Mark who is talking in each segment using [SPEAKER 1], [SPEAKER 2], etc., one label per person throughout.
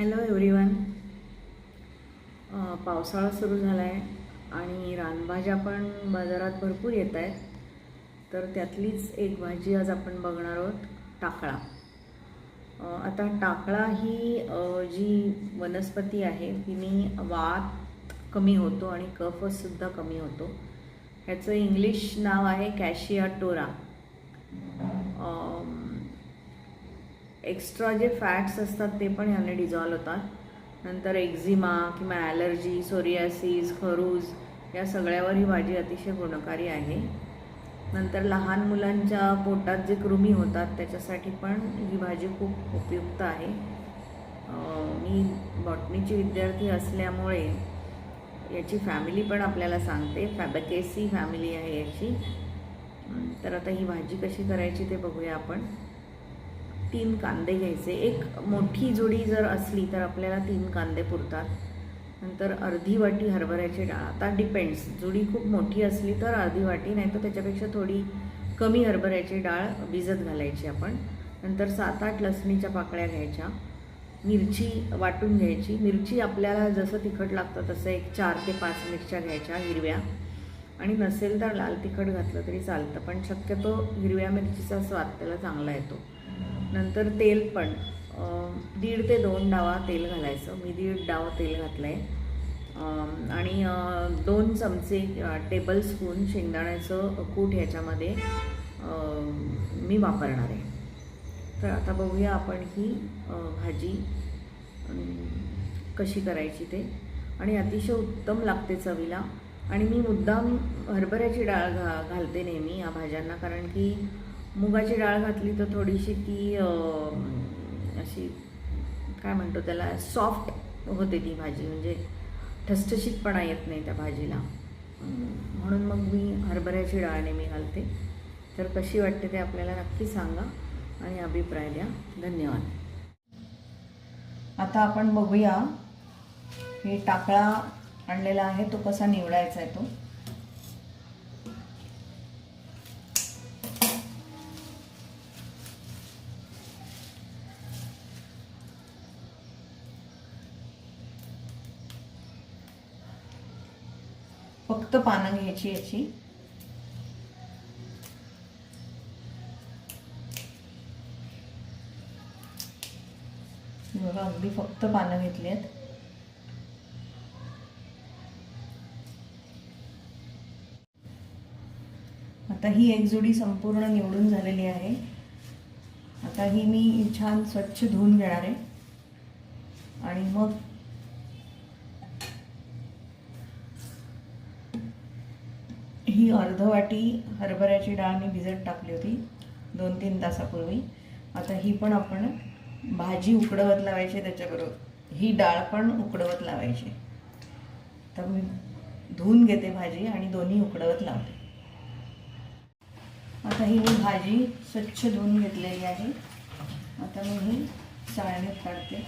[SPEAKER 1] Hello everyone पावसाळा सुरू झाला आहे आणि रानभाज्या पण बाजारात भरपूर येत आहेत. तर त्यातलीच एक भाजी आज आपण बघणार आहोत टाकळा. आता टाकळा ही जी वनस्पती आहे तिने वात कमी होतो आणि कफसुद्धा कमी होतो. ह्याचं इंग्लिश नाव आहे कॅशिया टोरा एक्स्ट्रा जे फॅट्स असतात ते पण ह्याने डिझॉल्व होतात. नंतर एक्झिमा किंवा ॲलर्जी सोरियासिस खरूज या सगळ्यावर ही भाजी अतिशय गुणकारी आहे. नंतर लहान मुलांच्या पोटात जे कृमी होतात त्याच्यासाठी पण ही भाजी खूप उपयुक्त आहे. मी बॉटनीची विद्यार्थी असल्यामुळे याची फॅमिली पण आपल्याला सांगते. फॅबकेसी फॅमिली आहे याची. तर आता ही भाजी कशी करायची ते बघूया आपण. तीन कांदे घ्यायचे. एक मोठी जुडी जर असली तर आपल्याला तीन कांदे पुरतात. नंतर अर्धी वाटी हरभऱ्याची डाळ. आता डिपेंड्स जुडी खूप मोठी असली तर अर्धी वाटी नाही तर त्याच्यापेक्षा थोडी कमी हरभऱ्याची डाळ भिजत घालायची आपण. नंतर सात आठ लसणीच्या पाकळ्या घ्यायच्या. मिरची वाटून घ्यायची. मिरची आपल्याला जसं तिखट लागतं तसं एक चार ते पाच मिरच्या घ्यायच्या हिरव्या. आणि नसेल तर लाल तिखट घातलं तरी चालतं. पण शक्यतो हिरव्या मिरचीचा स्वाद त्याला चांगला येतो. नंतर तेल पण. दीड ते दोन डावा तेल घालायचं. मी दीड डाव तेल घातलं आहे आणि दोन चमचे टेबल स्पून शेंगदाण्याचं कूट ह्याच्यामध्ये मी वापरणार आहे. तर आता बघूया आपण ही भाजी कशी करायची ते. आणि अतिशय उत्तम लागते चवीला. आणि मी मुद्दाम हरभऱ्याची डाळ घा घालते नेहमी या भाज्यांना कारण की मुगाची डाळ घातली तर थोडीशी ती अशी काय म्हणतो त्याला सॉफ्ट होते ती भाजी. म्हणजे ठसठशीतपणा येत नाही त्या भाजीला. म्हणून मग मी हरभऱ्याची डाळ नेहमी घालते. तर कशी वाटते ते आपल्याला नक्की सांगा आणि अभिप्राय द्या. धन्यवाद. आता आपण बघूया हे टाकळा आणलेला आहे तो कसा निवडायचा आहे तो. फक्त पानं घ्यायची याची. बघा अगदी फक्त पानं घेतली आहेत आता ही एक जोडी संपूर्ण निवडून झालेली आहे. आता ही मी छान स्वच्छ धुवून घेणार आहे. आणि मग ही अर्ध वाटी हरभऱ्याची डाळ मी भिजत टाकली होती दोन तीन तासापूर्वी. आता ही पण आपण भाजी उकडवत लावायची त्याच्याबरोबर. ही डाळ पण उकडवत लावायची तर मी धुवून घेते भाजी आणि दोन्ही उकडवत लावते. आता ही मी भाजी स्वच्छ धुवून घेतलेली आहे. आता मी ही चाळणीत काढते.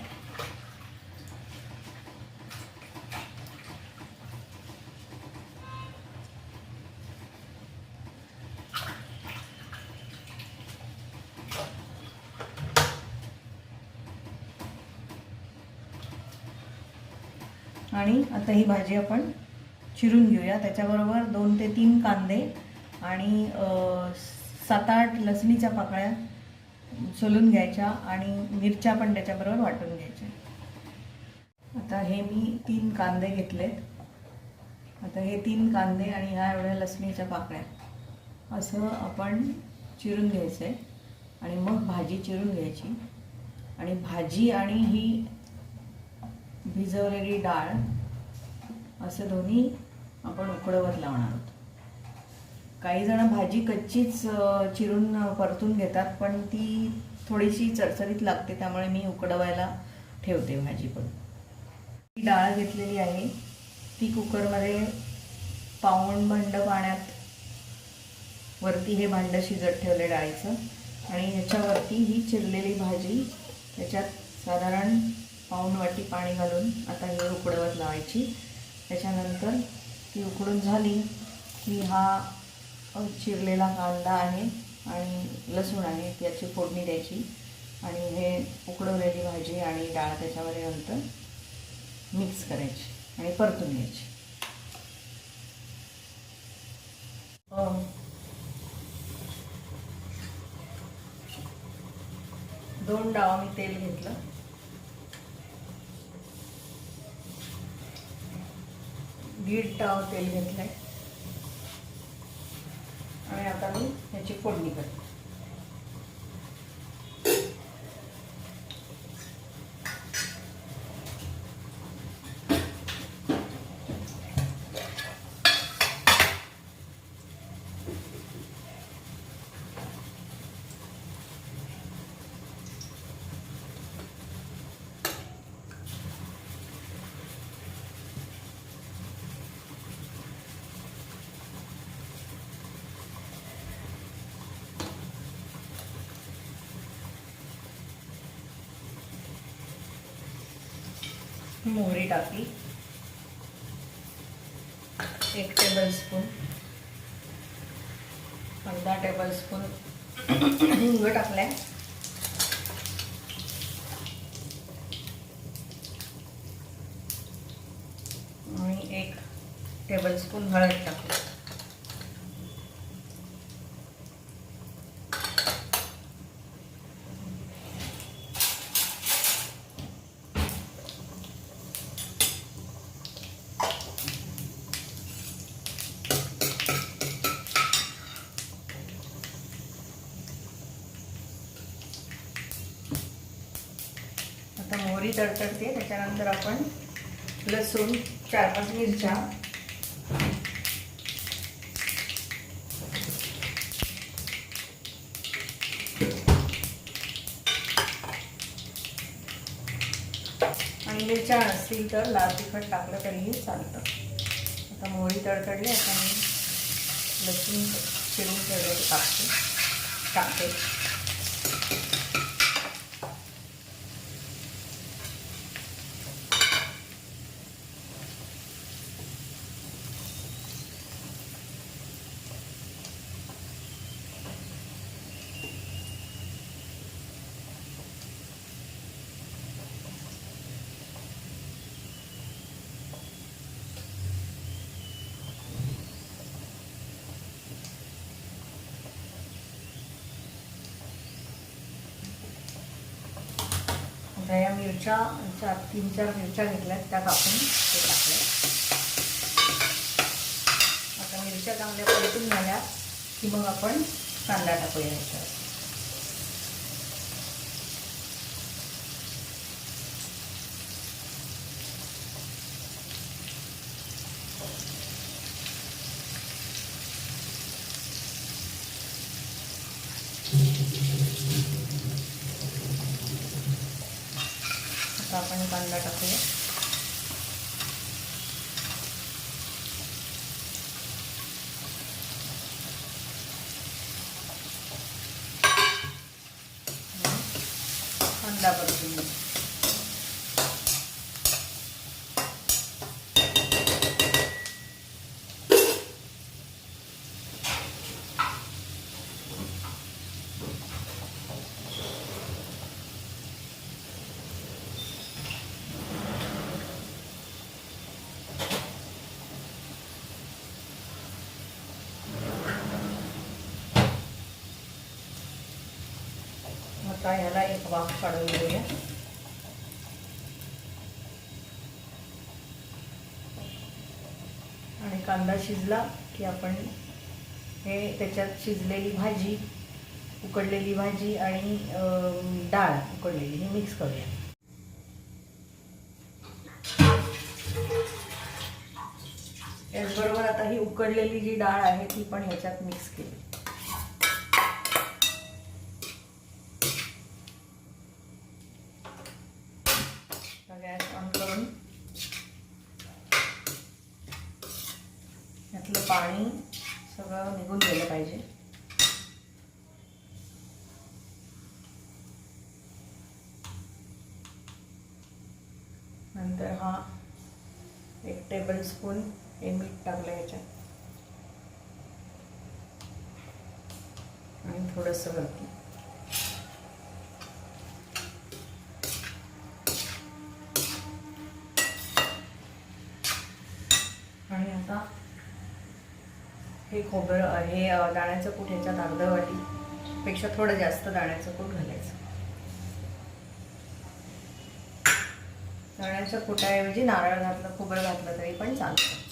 [SPEAKER 1] आणि आता ही भाजी आपण चिरून घेऊया. त्याच्याबरोबर दोन ते तीन कांदे आणि सात आठ लसणीच्या पाकळ्या सोलून घ्यायच्या आणि मिरच्या पण त्याच्याबरोबर वाटून घ्यायच्या. आता हे मी तीन कांदे घेतलेत. आता हे तीन कांदे आणि ह्या एवढ्या लसणीच्या पाकळ्या असं आपण चिरून घ्यायचं आहे आणि मग भाजी चिरून घ्यायची. आणि भाजी आणि ही भिजवलेली डाळ असं दोन्ही आपण उकडवत लावणार आहोत. काही जण भाजी कच्चीच चिरून परतून घेतात पण ती थोडीशी चरचरीत लागते त्यामुळे मी उकडवायला ठेवते भाजी पण. ही डाळ घेतलेली आहे. ती कुकरमध्ये पाऊण भांड पाण्यात वरती हे भांडं शिजत ठेवले डाळीचं आणि ह्याच्यावरती ही चिरलेली भाजी त्याच्यात साधारण पाऊन वाटी पाणी घालून आता ही उकडवत लावायची. त्याच्यानंतर ती उकडून झाली की हा चिरलेला कांदा आहे आणि लसूण आहे याची फोडणी द्यायची. आणि हे उकडवलेली भाजी आणि डाळ त्याच्यामध्ये नंतर मिक्स करायची आणि परतून घ्यायची. हो. दोन डाव मी तेल घेतलं. दीड टाव तेल आहे आणि आता मी ह्याची फोडणी करते. मोहरी टाकली एक टेबल स्पून अर्धा टेबल स्पून हिंग टाकलाय. आणि एक टेबल स्पून हळद टाकली आता मोहरी तडतडते त्याच्यानंतर आपण लसूण चार पाच मिरच्या. आणि मिरच्या असतील तर लाल तिखट टाकलं तरीही चालतं. आता मोहरी तडतडली आता मी लसूण चिरून ठेवले टाकते. टाकते. आता या मिरच्या चार तीन चार मिरच्या घेतल्यात त्या कापून ते टाकल्या. आता मिरच्या चांगल्या परतून झाल्या की मग आपण कांदा टाकूया याच्यावर. आता आपण कांदा टाकूया कांदा परतून घेऊ. आता ह्याला एक वाफ काढून घेऊया. आणि कांदा शिजला की आपण हे त्याच्यात शिजलेली भाजी उकडलेली भाजी आणि अं, डाळ उकडलेली ही मिक्स करूया. त्याचबरोबर आता ही उकडलेली जी डाळ आहे ती पण ह्याच्यात मिक्स केली. त्यातलं पाणी सगळं निघून गेलं पाहिजे. नंतर हा एक टेबल स्पून हे मीठ टाकलं याच्यात. आणि थोडंसं हळदी आणि आता हे खोबरं हे दाण्याचं कूट ह्याच्यात अर्धवाटी पेक्षा थोडं जास्त दाण्याचं कूट घालायचं. दाण्याच्या कुटाऐवजी नारळ घातलं खोबरं घातलं तरी पण चालतं.